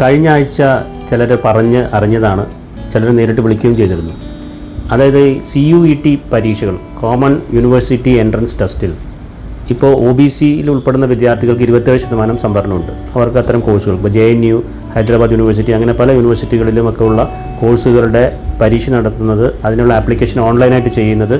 കഴിഞ്ഞ ആഴ്ച ചിലർ പറഞ്ഞ് അറിഞ്ഞതാണ് ചിലർ നേരിട്ട് വിളിക്കുകയും ചെയ്തിരുന്നു. അതായത് സി യു ഇ ടി പരീക്ഷകൾ കോമൺ യൂണിവേഴ്സിറ്റി എൻട്രൻസ് ടെസ്റ്റിൽ ഇപ്പോൾ ഒ ബി സിയിൽ ഉൾപ്പെടുന്ന വിദ്യാർത്ഥികൾക്ക് ഇരുപത്തേഴ് ശതമാനം സംവരണമുണ്ട്. അവർക്ക് അത്തരം കോഴ്സുകൾ ഇപ്പോൾ J N U Hyderabad university അങ്ങനെ പല യൂണിവേഴ്സിറ്റികളിലും ഒക്കെ ഉള്ള കോഴ്സുകളുടെ പരീക്ഷ നടത്തുന്നത് അതിനുള്ള ആപ്ലിക്കേഷൻ ഓൺലൈനായിട്ട് ചെയ്യുന്നത്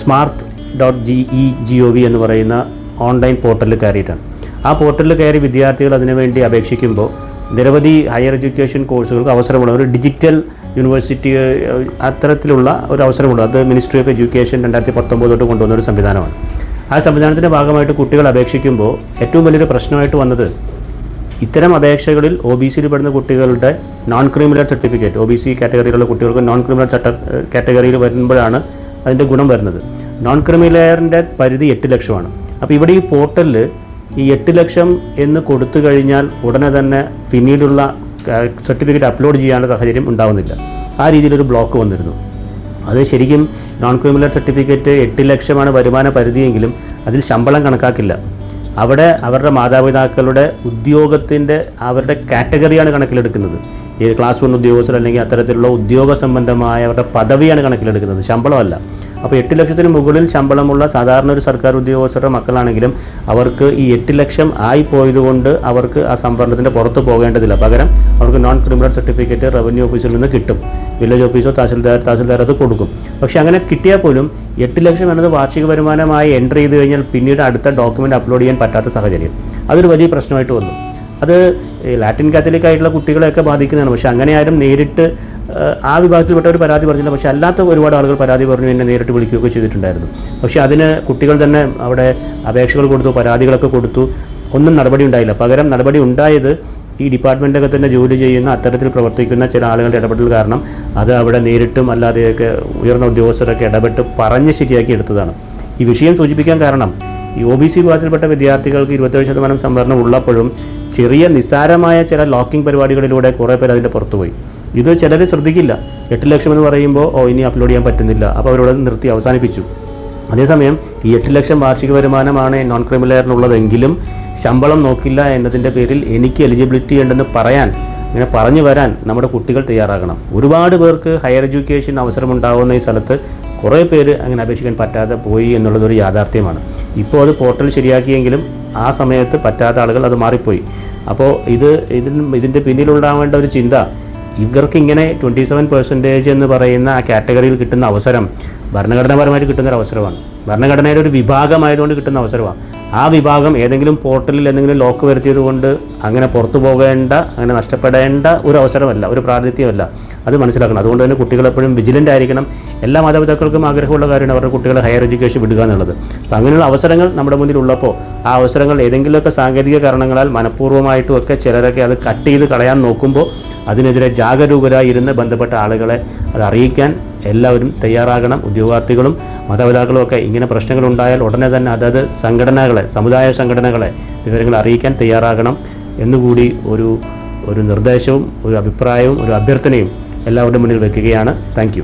smart dot G E G O V എന്ന് പറയുന്ന ഓൺലൈൻ പോർട്ടലിൽ കയറിയിട്ടാണ്. ആ പോർട്ടലിൽ കയറി വിദ്യാർത്ഥികൾ അതിനുവേണ്ടി അപേക്ഷിക്കുമ്പോൾ നിരവധി ഹയർ എഡ്യൂക്കേഷൻ കോഴ്സുകൾക്ക് അവസരമുള്ള ഒരു ഡിജിറ്റൽ യൂണിവേഴ്സിറ്റി അത്തരത്തിലുള്ള ഒരു അവസരമുണ്ട്. അത് മിനിസ്ട്രി ഓഫ് എഡ്യൂക്കേഷൻ രണ്ടായിരത്തി പത്തൊമ്പത് തൊട്ട് കൊണ്ടുവന്ന ഒരു സംവിധാനമാണ്. ആ സംവിധാനത്തിന്റെ ഭാഗമായിട്ട് കുട്ടികൾ അപേക്ഷിക്കുമ്പോൾ ഏറ്റവും വലിയൊരു പ്രശ്നമായിട്ട് വന്നത് ഇത്തരം അപേക്ഷകളിൽ ഒ ബി സിയിൽ പെടുന്ന കുട്ടികളുടെ non criminal certificate O B C കാറ്റഗറിയിലുള്ള കുട്ടികൾക്ക് നോൺ ക്രിമിനൽ ചട്ട കാറ്റഗറിയിൽ വരുമ്പോഴാണ് അതിന്റെ ഗുണം വരുന്നത്. നോൺ ക്രിമിനലിന്റെ പരിധി എട്ട് ലക്ഷമാണ്. അപ്പോൾ ഇവിടെ ഈ പോർട്ടലിൽ ഈ എട്ട് ലക്ഷം എന്ന് കൊടുത്തു കഴിഞ്ഞാൽ ഉടനെ തന്നെ പിന്നീടുള്ള സർട്ടിഫിക്കറ്റ് അപ്ലോഡ് ചെയ്യാനുള്ള സാഹചര്യം ഉണ്ടാവുന്നില്ല. ആ രീതിയിലൊരു ബ്ലോക്ക് വന്നിരുന്നു. അത് ശരിക്കും നോൺ ക്രിമിനൽ സർട്ടിഫിക്കറ്റ് എട്ട് ലക്ഷമാണ് വരുമാന പരിധിയെങ്കിലും അതിൽ ശമ്പളം കണക്കാക്കില്ല. അവിടെ അവരുടെ മാതാപിതാക്കളുടെ ഉദ്യോഗത്തിന്റെ അവരുടെ കാറ്റഗറിയാണ് കണക്കിലെടുക്കുന്നത്. ഈ ക്ലാസ് വൺ ഉദ്യോഗസ്ഥർ അല്ലെങ്കിൽ അത്തരത്തിലുള്ള ഉദ്യോഗ സംബന്ധമായ അവരുടെ പദവിയാണ് കണക്കിലെടുക്കുന്നത്. ശമ്പളമല്ല. അപ്പോൾ എട്ട് ലക്ഷത്തിന് മുകളിൽ ശമ്പളമുള്ള സാധാരണ ഒരു സർക്കാർ ഉദ്യോഗസ്ഥരുടെ മക്കളാണെങ്കിലും അവർക്ക് ഈ എട്ട് ലക്ഷം ആയി പോയതുകൊണ്ട് അവർക്ക് ആ സംവരണത്തിന്റെ പുറത്ത് പോകേണ്ടതില്ല. പകരം അവർക്ക് നോൺ ക്രിമിനൽ സർട്ടിഫിക്കറ്റ് റവന്യൂ ഓഫീസിൽ നിന്ന് കിട്ടും. വില്ലേജ് ഓഫീസോ തഹസിൽദാർ തഹസിൽദാർ അത് കൊടുക്കും. പക്ഷേ അങ്ങനെ കിട്ടിയാൽ പോലും എട്ട് ലക്ഷം എന്നത് വാർഷിക വരുമാനമായി എന്റർ ചെയ്ത് കഴിഞ്ഞാൽ പിന്നീട് അടുത്ത ഡോക്യുമെന്റ് അപ്ലോഡ് ചെയ്യാൻ പറ്റാത്ത സാഹചര്യം. അതൊരു വലിയ പ്രശ്നമായിട്ട് വന്നു. അത് ലാറ്റിൻ കാത്തലിക് ആയിട്ടുള്ള കുട്ടികളെയൊക്കെ ബാധിക്കുന്നതാണ്. പക്ഷേ അങ്ങനെ ആരും നേരിട്ട് ആ വിഭാഗത്തിൽപ്പെട്ട ഒരു പരാതി പറഞ്ഞില്ല. പക്ഷേ അല്ലാത്ത ഒരുപാട് ആളുകൾ പരാതി പറഞ്ഞു എന്നെ നേരിട്ട് വിളിക്കുകയൊക്കെ ചെയ്തിട്ടുണ്ടായിരുന്നു. പക്ഷേ അതിന് കുട്ടികൾ തന്നെ അവിടെ അപേക്ഷകൾ കൊടുത്തു പരാതികളൊക്കെ കൊടുത്തു. ഒന്നും നടപടി ഉണ്ടായില്ല. പകരം നടപടി ഉണ്ടായത് ഈ ഡിപ്പാർട്ട്മെന്റൊക്കെ തന്നെ ജോലി ചെയ്യുന്ന അത്തരത്തിൽ പ്രവർത്തിക്കുന്ന ചില ആളുകളുടെ ഇടപെടൽ കാരണം അത് അവിടെ നേരിട്ടും അല്ലാതെയൊക്കെ ഉയർന്ന ഉദ്യോഗസ്ഥരൊക്കെ ഇടപെട്ട് പറഞ്ഞ് ശരിയാക്കി എടുത്തതാണ്. ഈ വിഷയം സൂചിപ്പിക്കാൻ കാരണം ഈ ഒ ബി സി വിഭാഗത്തിൽപ്പെട്ട വിദ്യാർത്ഥികൾക്ക് ഇരുപത്തേഴ് ശതമാനം സംവരണം ഉള്ളപ്പോഴും ചെറിയ നിസ്സാരമായ ചില ലോക്കിംഗ് പരിപാടികളിലൂടെ കുറേ പേർ അതിന്റെ പുറത്തുപോയി. ഇത് ചിലർ ശ്രദ്ധിക്കില്ല. എട്ട് ലക്ഷം എന്ന് പറയുമ്പോൾ ഓ ഇനി അപ്ലോഡ് ചെയ്യാൻ പറ്റുന്നില്ല. അപ്പോൾ അവരോട് നിർത്തി അവസാനിപ്പിച്ചു. അതേസമയം ഈ എട്ട് ലക്ഷം വാർഷിക വരുമാനമാണ് നോൺ ക്രിമിനലിനുള്ളതെങ്കിലും ശമ്പളം നോക്കില്ല എന്നതിന്റെ പേരിൽ എനിക്ക് എലിജിബിലിറ്റി ഉണ്ടെന്ന് പറയാൻ ഇങ്ങനെ പറഞ്ഞു വരാൻ നമ്മുടെ കുട്ടികൾ തയ്യാറാകണം. ഒരുപാട് പേർക്ക് ഹയർ എഡ്യൂക്കേഷൻ അവസരമുണ്ടാകുന്ന ഈ സ്ഥലത്ത് കുറേ പേര് അങ്ങനെ അപേക്ഷിക്കാൻ പറ്റാതെ പോയി എന്നുള്ളതൊരു യാഥാർത്ഥ്യമാണ്. ഇപ്പോൾ അത് പോർട്ടൽ ശരിയാക്കിയെങ്കിലും ആ സമയത്ത് പറ്റാത്ത ആളുകൾ അത് മാറിപ്പോയി. അപ്പോൾ ഇത് ഇതിന് ഇതിന്റെ പിന്നിലുണ്ടാവേണ്ട ഒരു ചിന്ത ഇവർക്ക് ഇങ്ങനെ ട്വന്റി സെവൻ പെർസെന്റേജ് എന്ന് പറയുന്ന ആ കാറ്റഗറിയിൽ കിട്ടുന്ന അവസരം ഭരണഘടനാപരമായിട്ട് കിട്ടുന്ന ഒരു അവസരമാണ്. ഭരണഘടനയുടെ ഒരു വിഭാഗമായതുകൊണ്ട് കിട്ടുന്ന അവസരമാണ്. ആ വിഭാഗം ഏതെങ്കിലും പോർട്ടലിൽ എന്തെങ്കിലും ലോക്ക് വരുത്തിയത് കൊണ്ട് അങ്ങനെ പുറത്തു പോകേണ്ട അങ്ങനെ നഷ്ടപ്പെടേണ്ട ഒരു അവസരമല്ല ഒരു പ്രാതിനിധ്യമല്ല. അത് മനസ്സിലാക്കണം. അതുകൊണ്ട് തന്നെ കുട്ടികൾ എപ്പോഴും വിജിലന്റ് ആയിരിക്കണം. എല്ലാ മാതാപിതാക്കൾക്കും ആഗ്രഹമുള്ള കാര്യമാണ് അവരുടെ കുട്ടികളെ ഹയർ എഡ്യൂക്കേഷൻ വിടുക എന്നുള്ളത്. അപ്പോൾ അങ്ങനെയുള്ള അവസരങ്ങൾ നമ്മുടെ മുന്നിൽ ഉള്ളപ്പോൾ ആ അവസരങ്ങൾ ഏതെങ്കിലുമൊക്കെ സാങ്കേതിക കാരണങ്ങളാൽ മനഃപൂർവമായിട്ടും ഒക്കെ ചിലരൊക്കെ അത് കട്ട് ചെയ്ത് കളയാൻ നോക്കുമ്പോൾ അതിനെതിരെ ജാഗരൂകരായി ഇരുന്ന് ബന്ധപ്പെട്ട ആളുകളെ അത് അറിയിക്കാൻ എല്ലാവരും തയ്യാറാകണം. ഉദ്യോഗാർത്ഥികളും മാതാപിതാക്കളും ഒക്കെ ഇങ്ങനെ പ്രശ്നങ്ങളുണ്ടായാൽ ഉടനെ തന്നെ അതത് സംഘടനകളെ സമുദായ സംഘടനകളെ വിവരങ്ങൾ അറിയിക്കാൻ തയ്യാറാകണം. എന്നുകൂടി ഒരു ഒരു നിർദ്ദേശവും ഒരു അഭിപ്രായവും ഒരു അഭ്യർത്ഥനയും എല്ലാവരുടെ മുന്നിൽ വെക്കുകയാണ്. താങ്ക്